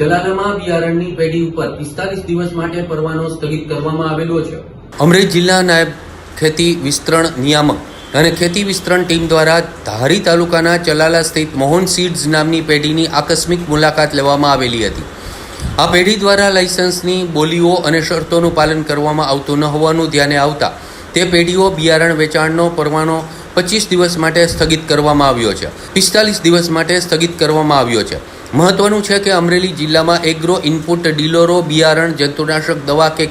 જલારામાં બિયારણની પેઢી ઉપર પિસ્તાલીસ દિવસ માટે પરવાનો સ્થગિત કરવામાં આવેલો છે. અમરેલી જિલ્લા નાયબ ખેતી વિસ્તરણ નિયામક અને ખેતી વિસ્તરણ ટીમ દ્વારા ધારી તાલુકાના ચલાલા સ્થિત મોહન સીડ્સ નામની પેઢીની આકસ્મિક મુલાકાત લેવામાં આવેલી હતી. આ પેઢી દ્વારા લાયસન્સની બોલીઓ અને શરતોનું પાલન કરવામાં આવતું ન હોવાનું ધ્યાને આવતા તે પેઢીઓ બિયારણ વેચાણનો પરવાનો પચીસ દિવસ માટે સ્થગિત કરવામાં આવ્યો છે. પિસ્તાલીસ દિવસ માટે સ્થગિત કરવામાં આવ્યો છે. મહત્વનું છે કે અમરેલી જિલ્લામાં એગ્રો ઇનપુટ ડીલરો, બિયારણ, જંતુનાશક દવા કે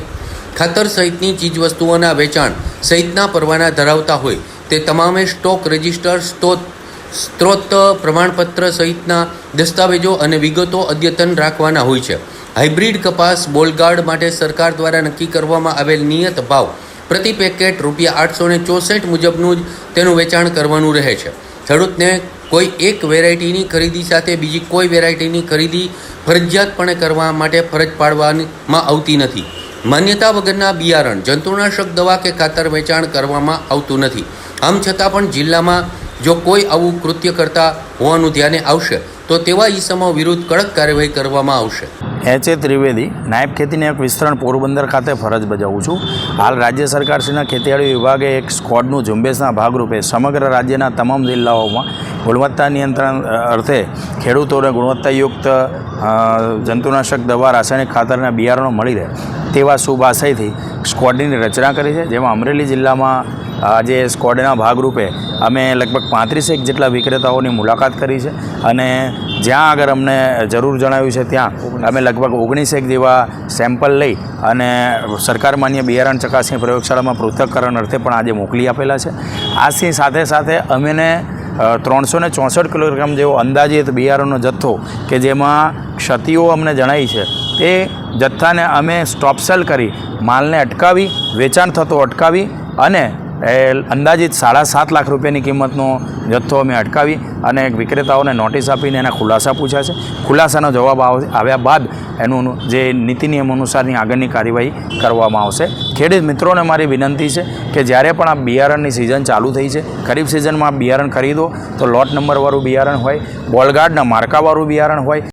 ખાતર સહિતની ચીજવસ્તુઓના વેચાણ સહિતના પરવાના ધરાવતા હોય તે તમામે સ્ટોક રજિસ્ટર, સ્ત્રોત સ્ત્રોત પ્રમાણપત્ર સહિતના દસ્તાવેજો અને વિગતો અદ્યતન રાખવાના હોય છે. હાઇબ્રિડ કપાસ બોલગાર્ડ માટે સરકાર દ્વારા નક્કી કરવામાં આવેલ નિયત ભાવ પ્રતિ પેકેટ રૂપિયા આઠસો ચોસઠ મુજબનું જ તેનું વેચાણ કરવાનું રહે છે. ખેડૂતને કોઈ એક વેરાયટીની ખરીદી સાથે બીજી કોઈ વેરાયટીની ખરીદી ફરજિયાતપણે કરવા માટે ફરજ પાડવામાં આવતી નથી. માન્યતા વગરના બિયારણ, જંતુનાશક દવા કે ખાતર વેચાણ કરવામાં આવતું નથી. આમ છતાં પણ જિલ્લામાં જો કોઈ આવું કૃત્ય કરતા હોવાનું ધ્યાને આવશે, તો તેવા ઈસમો વિરુદ્ધ કડક કાર્યવાહી કરવામાં આવશે. એચ એ ત્રિવેદી, નાયબ ખેતીને એક વિસ્તરણ પોરબંદર ખાતે ફરજ બજાવું છું. હાલ રાજ્ય સરકારશ્રીના ખેતીવાડી વિભાગે એક સ્કોડનું ઝુંબેશના ભાગરૂપે સમગ્ર રાજ્યના તમામ જિલ્લાઓમાં ગુણવત્તા નિયંત્રણ અર્થે ખેડૂતોને ગુણવત્તાયુક્ત જંતુનાશક દવા, રાસાયણિક ખાતરના બિયારણો મળી રહે તેવા શુભ આશયથી સ્કોડની રચના કરી છે, જેમાં અમરેલી જિલ્લામાં આજે સ્કોડના ભાગરૂપે અમે લગભગ પાંત્રીસેક જેટલા વિક્રેતાઓની મુલાકાત કરી છે અને જ્યાં આગળ અમને જરૂર જણાવ્યું છે ત્યાં અમે લગભગ ઓગણીસેક જેવા સેમ્પલ લઈ અને સરકાર માન્ય બિયારણ ચકાસણી પ્રયોગશાળામાં પૃથ્થકરણ અર્થે પણ આજે મોકલી આપેલા છે. આથી સાથે સાથે અમેને ત્રણસો ને ચોસઠ કિલોગ્રામ જેવો અંદાજિત બિયારણનો જથ્થો કે જેમાં ક્ષતિઓ અમને જણાઈ છે, તે જથ્થાને અમે સ્ટોપસેલ કરી માલને અટકાવી, વેચાણ થતો અટકાવી અને એ અંદાજિત સાડા સાત લાખ રૂપિયાની કિંમતનો જથ્થો અમે અટકાવી અને વિક્રેતાઓને નોટિસ આપીને એના ખુલાસા પૂછ્યા છે. ખુલાસાનો જવાબ આવ- આવ્યા બાદ એનું જે નીતિ નિયમ અનુસારની આગળની કાર્યવાહી કરવામાં આવશે. ખેડૂત મિત્રોને મારી વિનંતી છે કે જ્યારે પણ આ બિયારણની સિઝન ચાલુ થઈ છે, ખરીફ સિઝનમાં બિયારણ ખરીદો તો લોટ નંબરવાળું બિયારણ હોય બોલગાર્ડના માર્કાવાળું બિયારણ હોય